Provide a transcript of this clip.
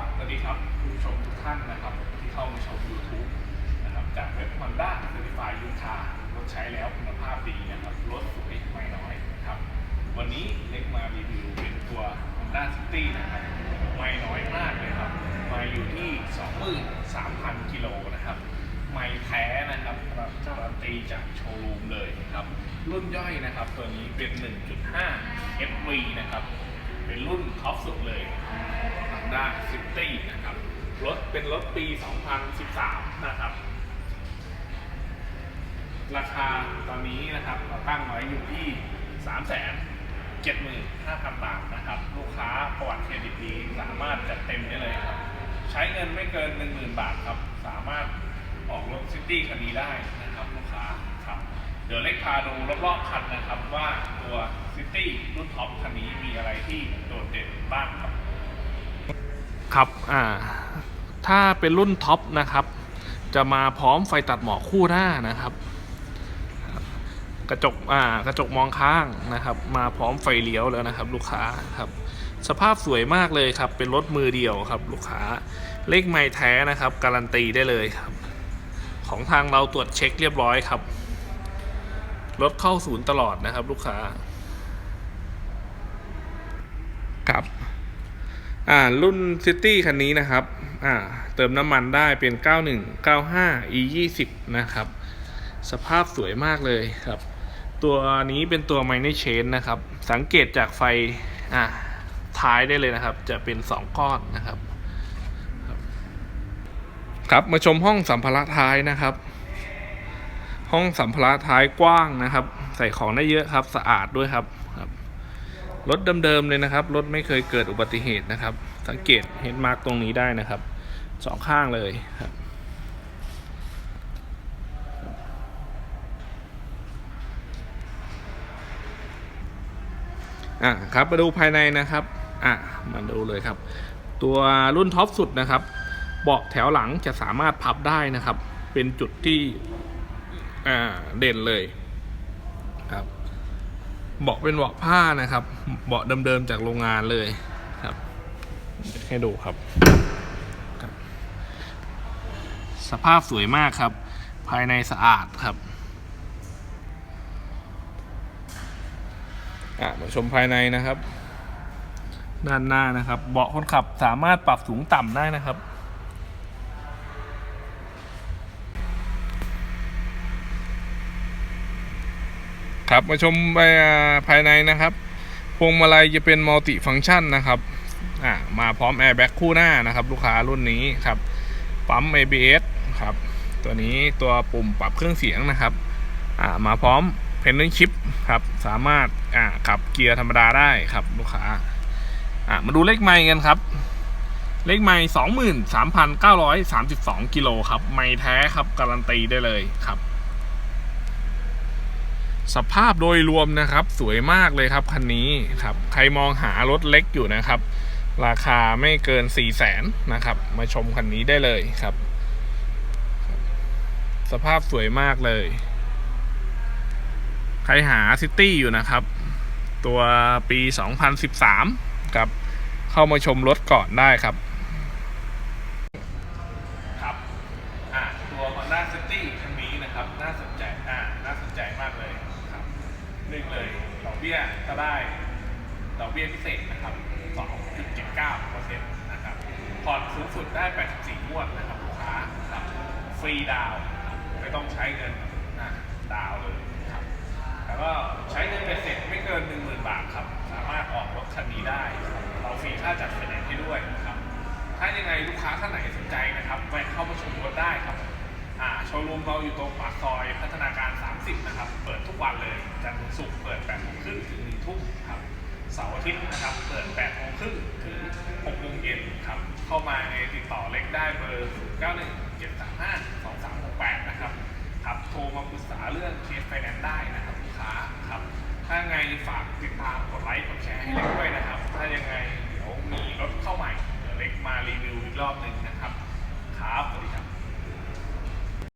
ับสวัสดีครับผู้ชมทุกท่านนะครับ ที่เข้ามาชม YouTube นะครับจากเว็บ Honda Certified u c a r รถใช้แล้วคุณภาพดีนะครับ รถสวยไม่น้อยนะครับ วันนี้เล็กมารีวิวเป็นตัว Honda City นะครับไม่น้อยมากเลยครับ มาอยู่ที่ 23,000 กิโลนะครับ ไม่แท้นะครับการันตีจากโชว์รูมเลยนะครับ รุ่นย่อยนะครับ ตัวนี้เป็น 1.5 FV นะครับ เป็นรุ่นท็อปสุดเลยทางด้าซิตี้นะครับ รถเป็นรถปี 2013 นะครับ ราคาตอนนี้นะครับเราตั้งไว้อยู่ที่ 3 7 5 0 0 0 บาทนะครับ ลูกค้าประวัติเครดิตดีสามารถจัดเต็มได้เลยครับ ใช้เงินไม่เกิน 10,000 บาทครับ สามารถออกรถซิตี้คันนี้ได้นะครับลูกค้า เดี๋ยวเล็กพาดูรอบๆคันนะครับว่าตัวซิตี้รุ่นท็อปคันนี้มีอะไรที่โดดเด่นบ้างครับ ครับอ่าถ้าเป็นรุ่นท็อปนะครับ จะมาพร้อมไฟตัดหมอกคู่หน้านะครับ กระจกอ่ากระจกมองข้างนะครับ มาพร้อมไฟเลี้ยวแล้วนะครับ ลูกค้าครับ สภาพสวยมากเลยครับ เป็นรถมือเดียวครับ ลูกค้าเลขไม่แท้นะครับ การันตีได้เลยครับ ของทางเราตรวจเช็คเรียบร้อยครับ รถเข้าศูนย์ตลอดนะครับ ลูกค้า ครับ อ่า รุ่นซิตี้คันนี้นะครับ อ่า เติมน้ำมันได้เป็น 9195 e 20นะครับ สภาพสวยมากเลยครับ ตัวนี้เป็นตัวไมเนเชนนะครับ สังเกตจากไฟ อ่า ท้ายได้เลยนะครับ จะเป็น 2 ก้อนนะครับ ครับ มาชมห้องสัมภาระท้ายนะครับ ห้องสัมภาระท้ายกว้างนะครับ ใส่ของได้เยอะครับ สะอาดด้วยครับครับรถเดิมๆเลยนะครับ รถไม่เคยเกิดอุบัติเหตุนะครับ สังเกตเห็นมาร์กตรงนี้ได้นะครับสองข้างเลยครับอะครับมาดูภายในนะครับอะมาดูเลยครับ ตัวรุ่นท็อปสุดนะครับ เบาะแถวหลังจะสามารถพับได้นะครับ เป็นจุดที่ อ่าเด่นเลยครับ เบาะเป็นเบาะผ้านะครับ เบาะเดิมๆจากโรงงานเลยครับ ให้ดูครับ สภาพสวยมากครับ ภายในสะอาดครับอะมาชมภายในนะครับ ด้านหน้านะครับ เบาะคนขับสามารถปรับสูงต่ำได้นะครับ ครับมาชมไปภายในนะครับพวงมาลัยจะเป็นมัลติฟัง c t ชันนะครับอ่ามาพร้อมแอร์แบ็กคู่หน้านะครับ ลูกค้ารุ่นนี้ครับปั๊ม ABS ครับตัวนี้ตัวปุ่มปรับเครื่องเสียงนะครับอ่ามาพร้อมเพน d นชิปครับสามารถอ่าขับเกียร์ธรรมดาได้ครับลูกค้าอ่ามาดูเลขไมล์กันครับ เลขไมล์สองหมื่นสามพันเก้าร้อยสามสิบสองกิโลครับ ไมล์แท้ครับการันตีได้เลยครับ สภาพโดยรวมนะครับ สวยมากเลยครับคันนี้ครับ ใครมองหารถเล็กอยู่นะครับ ราคาไม่เกิน 4 0 0แสนนะครับ มาชมคันนี้ได้เลยครับ สภาพสวยมากเลย ใครหาซิตี้อยู่นะครับ ตัวปี 2013 ครับ เข้ามาชมรถก่อนได้ครับครับ อ่า ตัว Honda City คันนี้นะครับ น่าสนใจ อ่า น่าสนใจมากเลยครับหนึ่งเลย ด อกเบี้ยก็ได้ดอกเบี้ยพิเศษนะครับ 2.79%นะครับ ผ่อนสูงสุดได้ 84งวดนะครับลูกค้าครับฟรีดาวน์ไม่ต้องใช้เงินอ่าดาวน์เลยครับแต่ก็ใช้เงินเป็นเสร็จไม่เกิน 10,000 บาทครับ สามารถออกรถคันนี้ได้รเราฟรีค่าจัดไฟแนนซ์ให้ด้วยนะครับ ถ้ายังไงลูกค้าท่านไหนสนใจนะครับแวะเข้ามาชมรถได้ครับ อ่า โชว์รูมเราอยู่ตรงปากซอยพัฒนาการ 30 นะครับ เปิดทุกวัน ได้เบอร์91735 2368นะครับครับโทรมาปรึกษาเรื่องเคสไฟแนนซ์ได้นะครับลูกค้าครับถ้าไงฝากติดตามกดไลค์กดแชร์ให้เล็กด้วยนะครับ ถ้ายังไงเดี๋ยวมีรถเข้าใหม่เดี๋ยวเล็กมารีวิวอีกรอบหนึ่งนะครับ ครับสวัสดีครับ